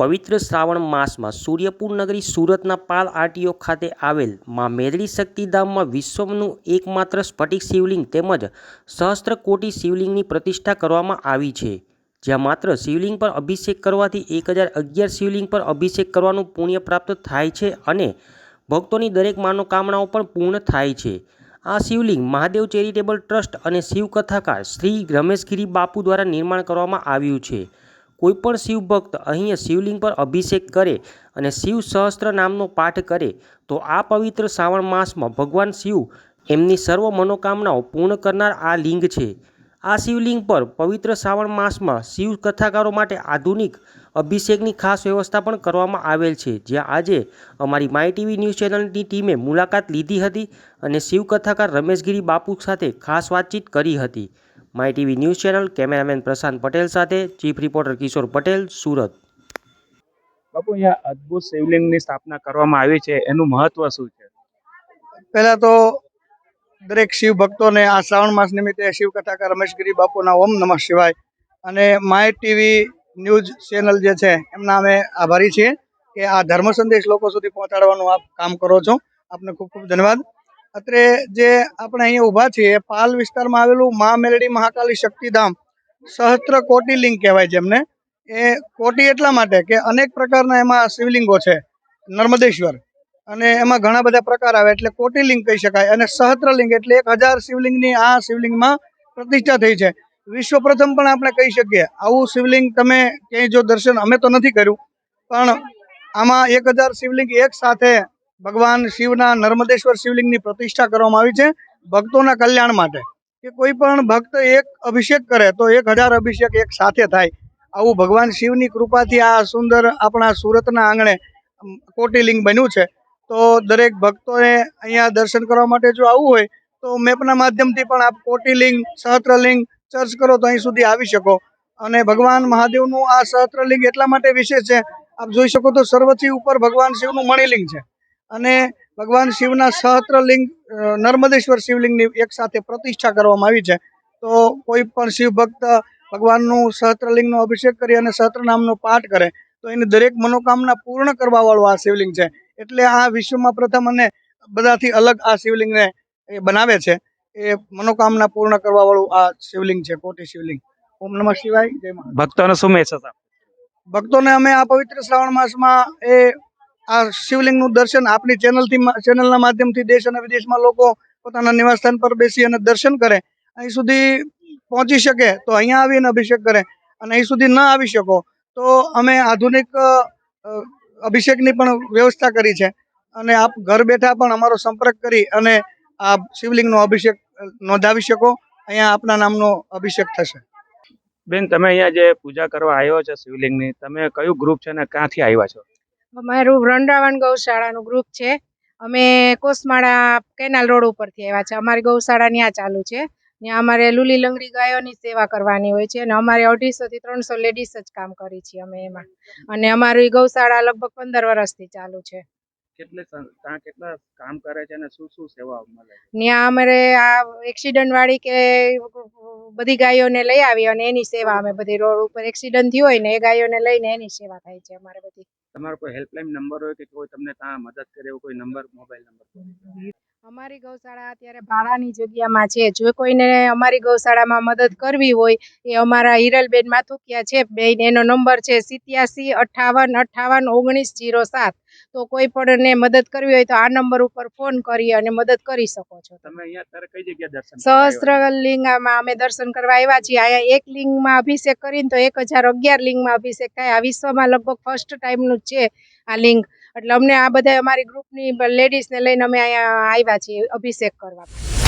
પવિત્ર શ્રાવણ માસમાં સૂર્યપુર નગરી સુરતના પાલ આરટીઓ ખાતે આવેલમાં મેદળી શક્તિધામમાં વિશ્વનું એકમાત્ર સ્ફટિક શિવલિંગ તેમજ સહસ્ત્રકોટી શિવલિંગની પ્રતિષ્ઠા કરવામાં આવી છે. જ્યાં માત્ર શિવલિંગ પર અભિષેક કરવાથી એક હજાર અગિયાર શિવલિંગ પર અભિષેક કરવાનું પુણ્ય પ્રાપ્ત થાય છે અને ભક્તોની દરેક મનોકામનાઓ પણ પૂર્ણ થાય છે. આ શિવલિંગ મહાદેવ ચેરિટેબલ ટ્રસ્ટ અને શિવ કથાકાર શ્રી રમેશગીરી બાપુ દ્વારા નિર્માણ કરવામાં આવ્યું છે. કોઈપણ શિવ ભક્ત અહીંયા શિવલિંગ પર અભિષેક કરે અને શિવ સહસ્ત્ર નામનો પાઠ કરે, તો આ પવિત્ર શ્રાવણ માસમાં ભગવાન શિવ એમની સર્વ મનોકામનાઓ પૂર્ણ કરનાર આ લિંગ છે. આ શિવલિંગ પર પવિત્ર શ્રાવણ માસમાં શિવ કથાકારો માટે આધુનિક અભિષેકની ખાસ વ્યવસ્થા પણ કરવામાં આવેલ છે. જ્યાં આજે અમારી માય ટીવી ન્યૂઝ ચેનલની ટીમે મુલાકાત લીધી હતી અને શિવ કથાકાર રમેશગીરી બાપુ સાથે ખાસ વાતચીત કરી હતી. My TV news channel cameraman Prashant Patel સાથે ચીફ રિપોર્ટર કિશોર પટેલ સુરત. બાપુ અહીંયા અદ્ભુત શિવલિંગની સ્થાપના કરવામાં આવી છે. એનું મહત્વ શું છે? પહેલા તો દરેક શિવ ભક્તોને આ શ્રાવણ માસ નિમિત્તે શિવ કથાકાર રમેશગીરી બાપુના ઓમ નમઃ શિવાય અને માય ટીવી ન્યૂઝ ચેનલ જે છે એમના અમે આભારી છીએ કે આ ધર્મ સંદેશ લોકો સુધી પહોંચાડવાનું આપ કામ કરો છો. આપને ખૂબ ખૂબ ધન્યવાદ. અત્રે જે આપણે અહીંયા ઊભા છીએ, પાલ વિસ્તારમાં આવેલું મા મેલડી મહાકાલી શક્તિધામ, સહસ્ત્ર કોટી લિંગ કહેવાય જેમને. એ કોટી એટલા માટે કે અનેક પ્રકારના એમાં શિવલિંગો છે, નર્મદેશ્વર. અને એમાં ઘણા બધા પ્રકાર આવે એટલે કોટિલિંગ કહી શકાય અને સહસ્ત્રલિંગ એટલે એક હજાર શિવલિંગની આ શિવલિંગમાં પ્રતિષ્ઠા થઈ છે. વિશ્વ પ્રથમ પણ આપણે કહી શકીએ, આવું શિવલિંગ તમે ક્યાંય જો દર્શન અમે તો નથી કર્યું, પણ આમાં એક હજાર શિવલિંગ એક સાથે ભગવાન શિવના નર્મદેશ્વર શિવલિંગની પ્રતિષ્ઠા કરવામાં આવી છે ભક્તોના કલ્યાણ માટે. કે કોઈ પણ ભક્ત એક અભિષેક કરે તો એક હજાર અભિષેક એક સાથે થાય. આવું ભગવાન શિવની કૃપાથી આ સુંદર આપણા સુરતના આંગણે કોટિલિંગ બન્યું છે. તો દરેક ભક્તોએ અહીંયા દર્શન કરવા માટે જો આવવું હોય તો મેપના માધ્યમથી પણ આપ કોટિલિંગ, સહસ્ત્રલિંગ સર્ચ કરો તો અહીં સુધી આવી શકો. અને ભગવાન મહાદેવનું આ સહસ્ત્રલિંગ એટલા માટે વિશેષ છે. આપ જોઈ શકો તો સર્વથી ઉપર ભગવાન શિવનું મણિલિંગ છે. અને ભગવાન શિવના સહસ્ત્રલિંગ નર્મદેશ્વર શિવલિંગની એક સાથે પ્રતિષ્ઠા કરવામાં આવી છે. તો કોઈ પણ શિવ ભક્ત ભગવાનનું સહસ્ત્રલિંગનો અભિષેક કરી અને સહસ્ત્ર નામનો પાઠ કરે તો એની દરેક મનોકામના પૂર્ણ કરવાવાળું આ શિવલિંગ છે. એટલે આ વિશ્વમાં પ્રથમ અને બધાથી અલગ આ શિવલિંગને એ બનાવે છે. એ મનોકામના પૂર્ણ કરવાવાળું આ શિવલિંગ છે કોટી શિવલિંગ. ઓમ નમઃ શિવાય જય ભક્તોનો ભક્તોને શું મેસેજ ભક્તોને અમે આ પવિત્ર શ્રાવણ માસમાં એ આ શિવલિંગનું દર્શન આપણી ચેનલથી ચેનલના માધ્યમથી દેશ અને વિદેશમાં લોકો પોતાના નિવાસસ્થાન પર બેસી અને દર્શન કરે. અહીં સુધી પહોંચી શકે તો અહીંયા આવીને અભિષેક કરે. અને અહીં સુધી ન આવી શકો તો અમે આધુનિક અભિષેકની પણ વ્યવસ્થા કરી છે. અને આપ ઘર બેઠા પણ અમારો સંપર્ક કરી અને આ શિવલિંગનો અભિષેક નોંધાવી શકો. અહીંયા આપના નામનો અભિષેક થશે. બેન, તમે અહીંયા જે પૂજા કરવા આવ્યો છો શિવલિંગની, તમે કયું ગ્રુપ છે ને ક્યાંથી આવ્યા છો? અમારું વૃંદાવન ગૌશાળાનું ગ્રુપ છે. અમે કોસમાળા કેનાલ રોડ ઉપરથી આવ્યા છે. અમારી ગૌશાળા ત્યાં ચાલુ છે. ત્યાં અમારે લૂલી લંગડી ગાયોની સેવા કરવાની હોય છે અને અમારે અઢીસોથી ત્રણસો લેડીઝ જ કામ કરી છીએ અમે એમાં. અને અમારી ગૌશાળા લગભગ પંદર વર્ષથી ચાલુ છે. કેટલે ત્યાં કેટલા કામ કરે છે અને શું શું સેવા મળે ત્યાં અમારે આ એક્સિડન્ટ વાળી કે બધી ગાયોને લઈ આવી અને એની સેવા અમે બધી રોડ ઉપર એક્સિડન્ટ થયું હોય ને એ ગાયોને લઈને એની સેવા થાય છે અમારે બધી. તમારો કોઈ હેલ્પલાઇન નંબર હોય કે કોઈ તમને ત્યાં મદદ કરે એવો કોઈ નંબર મોબાઈલ નંબર અમારી ગૌશાળા અત્યારે ભાડાની જગ્યામાં છે. જો કોઈને અમારી ગૌશાળામાં મદદ કરવી હોય એ અમારા હિરલબેન માથુકિયા છે. બેન એનો નંબર છે સિત્યાસી અઠ્ઠાવન અઠ્ઠાવન ઓગણીસ જીરો સાત. તો કોઈ પણને મદદ કરવી હોય તો આ નંબર ઉપર ફોન કરી અને મદદ કરી શકો છો. તમે અહીંયા કઈ જગ્યા દર્શન કરવા સહસ્ત્ર લિંગમાં અમે દર્શન કરવા આવ્યા છીએ. અહીંયા એક લિંગમાં અભિષેક કરીને તો એક હજાર અગિયાર લિંગમાં અભિષેક થાય. આ વિશ્વમાં લગભગ ફર્સ્ટ ટાઈમનું જ છે આ લિંગ. એટલે અમને આ બધા અમારી ગ્રુપની લેડીઝને લઈને અમે અહીંયા આવ્યા છીએ અભિષેક કરવા.